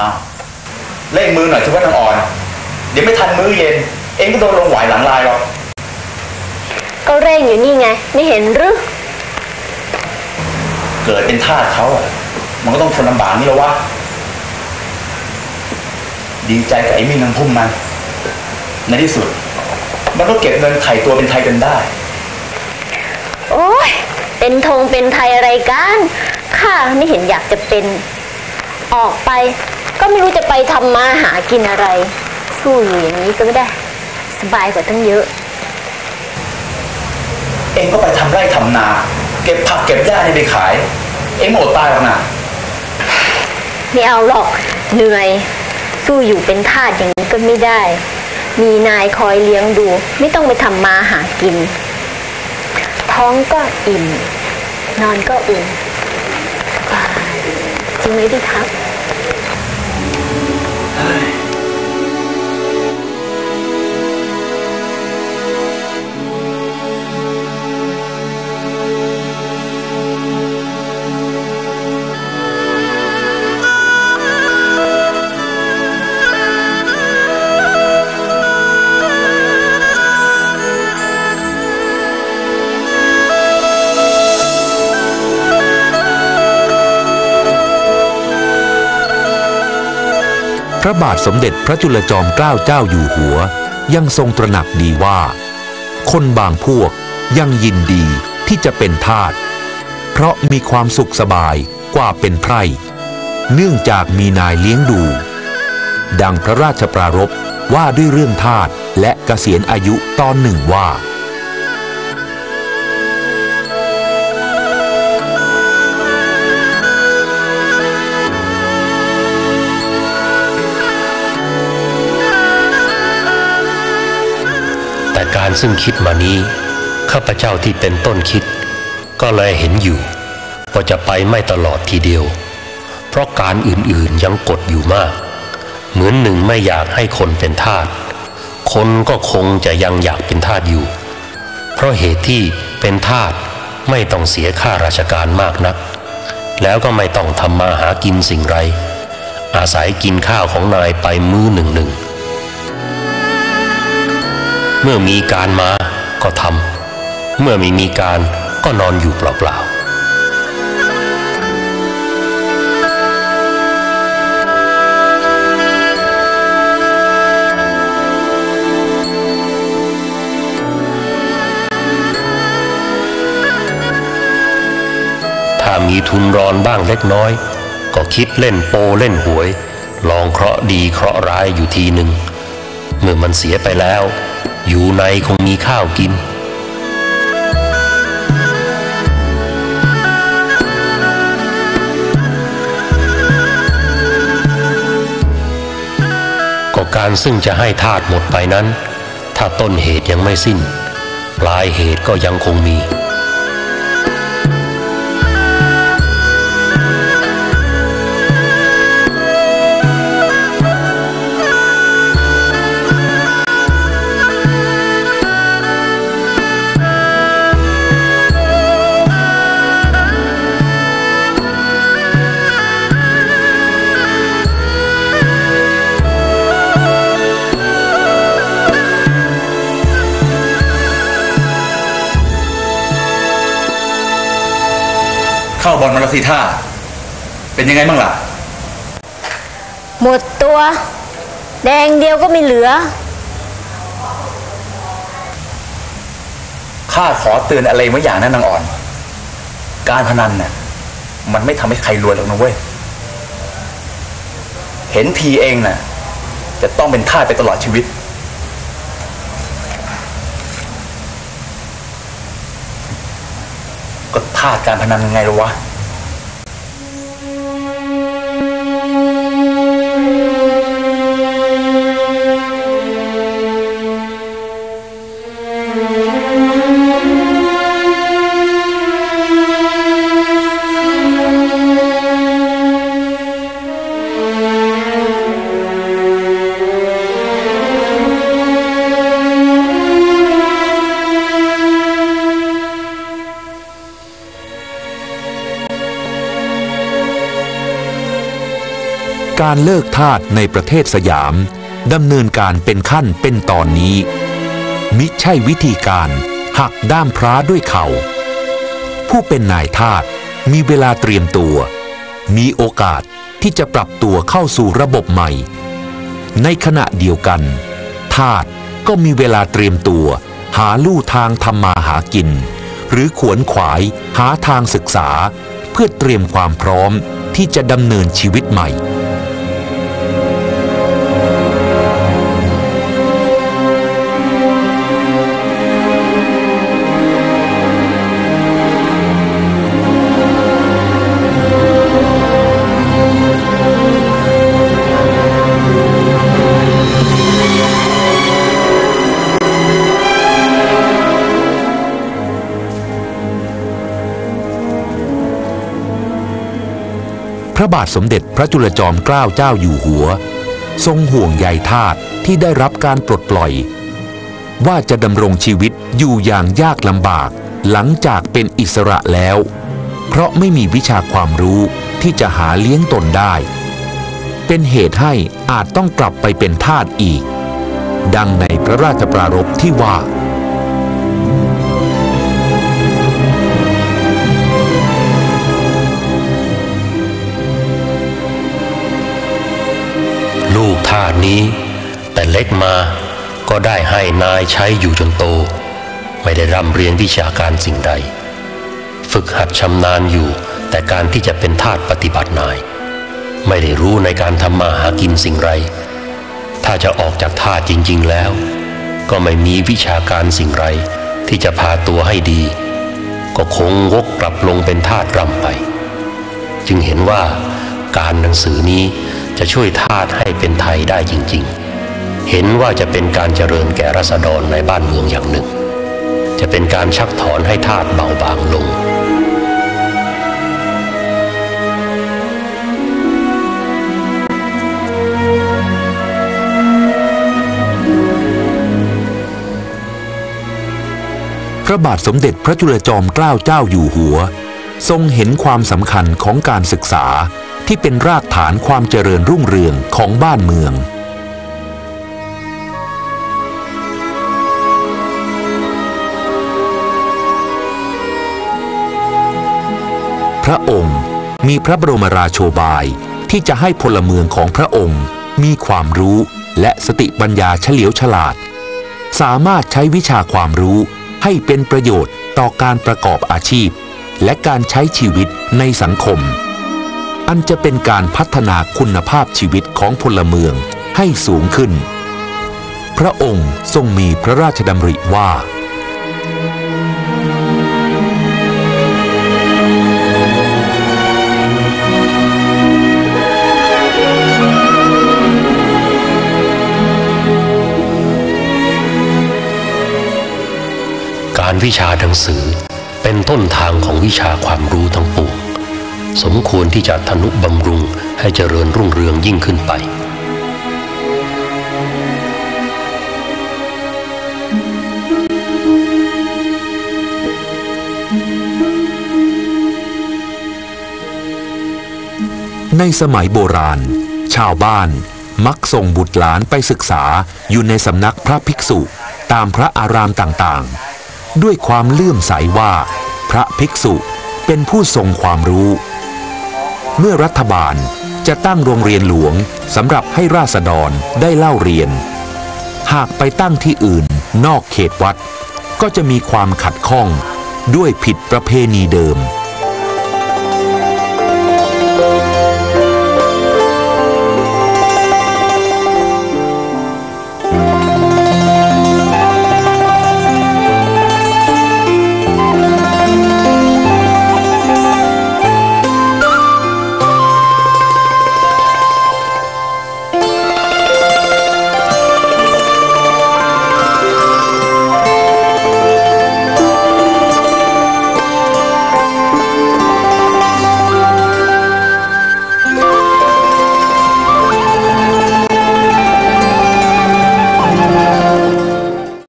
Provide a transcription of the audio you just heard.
อ้าวเร่งมือหน่อยชิว่านางอ่อน เดี๋ยวไม่ทันมื้อเย็น เองก็โดนลงไหวหลังลายหรอกก็เร่งอยู่นี่ไง ไม่เห็นหรือเกิดเป็นทาสเขาอะมันก็ต้องทนลำบากนี่แล้ววะดีใจกับไอ้มิ่งนางพุ่มมัน ในที่สุด มันก็เก็บเงินไถ่ตัวเป็นไทยกันได้ โอ้ยเป็นธงเป็นไทยอะไรกันข้าไม่เห็นอยากจะเป็น ออกไป ก็ไม่รู้จะไปทำมาหากินอะไร สู้อยู่อย่างนี้ก็ไม่ได้ สบายกว่าตั้งเยอะ เองก็ไปทำไร่ทำนา เก็บผักเก็บหญ้านี่ไปขาย เองหมดตายหรอกนะไม่เอาหรอกเหนื่อย สู้อยู่เป็นทาสอย่างนี้ก็ไม่ได้ มีนายคอยเลี้ยงดู ไม่ต้องไปทำมาหากิน ท้องก็อิ่ม นอนก็อุ่นสบายจริงไหมดิครับ พระบาทสมเด็จพระจุลจอมเกล้าเจ้าอยู่หัว ยังทรงตระหนักดีว่า คนบางพวกยังยินดีที่จะเป็นทาสเพราะมีความสุขสบายกว่าเป็นไพร่ เนื่องจากมีนายเลี้ยงดู ดังพระราชปรารภว่าด้วยเรื่องทาสและเกษียณอายุตอนหนึ่งว่า การซึ่งคิดมานี้ ข้าพเจ้าที่เป็นต้นคิด ก็เลยเห็นอยู่ว่าจะไปไม่ตลอดทีเดียว เพราะการอื่นๆยังกดอยู่มาก เหมือนหนึ่งไม่อยากให้คนเป็นทาสคนก็คงจะยังอยากเป็นทาสอยู่ เพราะเหตุที่เป็นทาสไม่ต้องเสียค่าราชการมากนัก แล้วก็ไม่ต้องทำมาหากินสิ่งไร อาศัยกินข้าวของนายไปมื้อหนึ่งหนึ่ง เมื่อมีการมาก็ทำเมื่อไม่มีการก็นอนอยู่เปล่าๆถ้ามีทุนรอนบ้างเล็กน้อย ก็คิดเล่นโปเล่นหวย ลองเคราะห์ดีเคราะห์ร้ายอยู่ทีหนึ่งเมื่อมันเสียไปแล้ว อยู่ในคงมีข้าวกิน ก็การซึ่งจะให้ทาตหมดไปนั้น ถ้าต้นเหตุยังไม่สิ้น ปลายเหตุก็ยังคงมี บอลมาแล้วสิท่า เป็นยังไงบ้างล่ะ หมดตัว แดงเดียวก็ไม่เหลือ ข้าขอเตือนอะไรไว้อย่างนั้นนางอ่อน การพนันน่ะ มันไม่ทำให้ใครรวยหรอกนะเว้ย เห็นทีเองน่ะ จะต้องเป็นทาสไปตลอดชีวิตก็ทาสการพนันยังไงหรอวะ การเลิกทาสในประเทศสยามดำเนินการเป็นขั้นเป็นตอนนี้ มิใช่วิธีการหักด้ามพร้าด้วยเข่า ผู้เป็นนายทาสมีเวลาเตรียมตัว มีโอกาสที่จะปรับตัวเข้าสู่ระบบใหม่ ในขณะเดียวกันทาสก็มีเวลาเตรียมตัว หาลู่ทางทำมาหากิน หรือขวนขวายหาทางศึกษา เพื่อเตรียมความพร้อมที่จะดำเนินชีวิตใหม่าทสมเด็จพระจุลจอมเกล้าเจ้าอยู่หัว ทรงห่วงใยทาสที่ได้รับการปลดปล่อย ว่าจะดำรงชีวิตอยู่อย่างยากลำบากหลังจากเป็นอิสระแล้ว เพราะไม่มีวิชาความรู้ที่จะหาเลี้ยงตนได้ เป็นเหตุให้อาจต้องกลับไปเป็นทาสอีก ดังในพระราชปรารภที่ว่า ลูกทาสนี้ แต่เล็กมาก็ได้ให้นายใช้อยู่จนโต ไม่ได้ร่ำเรียนวิชาการสิ่งใด ฝึกหัดชำนาญอยู่แต่การที่จะเป็นทาสปฏิบัตินาย ไม่ได้รู้ในการทำมาหากินสิ่งไร ถ้าจะออกจากทาสจริง ๆแล้ว ก็ไม่มีวิชาการสิ่งไร ที่จะพาตัวให้ดี ก็คงวกกลับลงเป็นทาสรำไป จึงเห็นว่าการหนังสือนี้ จะช่วยทาสให้เป็นไทยได้จริง ๆ เห็นว่าจะเป็นการเจริญแก่รัษฎรในบ้านเมืองอย่างหนึ่ง จะเป็นการชักถอนให้ทาสเบาบางลงพระบาทสมเด็จพระจุลจอมเกล้าเจ้าอยู่หัว ทรงเห็นความสำคัญของการศึกษา ที่เป็นรากฐานความเจริญรุ่งเรืองของบ้านเมือง พระองค์มีพระบรมราโชบายที่จะให้พลเมืองของพระองค์ มีความรู้และสติปัญญาเฉลียวฉลาด สามารถใช้วิชาความรู้ให้เป็นประโยชน์ต่อการประกอบอาชีพ และการใช้ชีวิตในสังคม อันจะเป็นการพัฒนาคุณภาพชีวิตของพลเมืองให้สูงขึ้น พระองค์ทรงมีพระราชดำริว่าการวิชาหนังสือเป็นต้นทางของวิชาความรู้ทั้งปวง สมควรที่จะทนุบำรุงให้เจริญรุ่งเรืองยิ่งขึ้นไป ในสมัยโบราณ ชาวบ้านมักส่งบุตรหลานไปศึกษาอยู่ในสำนักพระภิกษุตามพระอารามต่างๆ ด้วยความเลื่อมใสว่า พระภิกษุเป็นผู้ทรงความรู้ เมื่อรัฐบาลจะตั้งโรงเรียนหลวงสำหรับให้ราษฎรได้เล่าเรียน หากไปตั้งที่อื่นนอกเขตวัด ก็จะมีความขัดข้องด้วยผิดประเพณีเดิม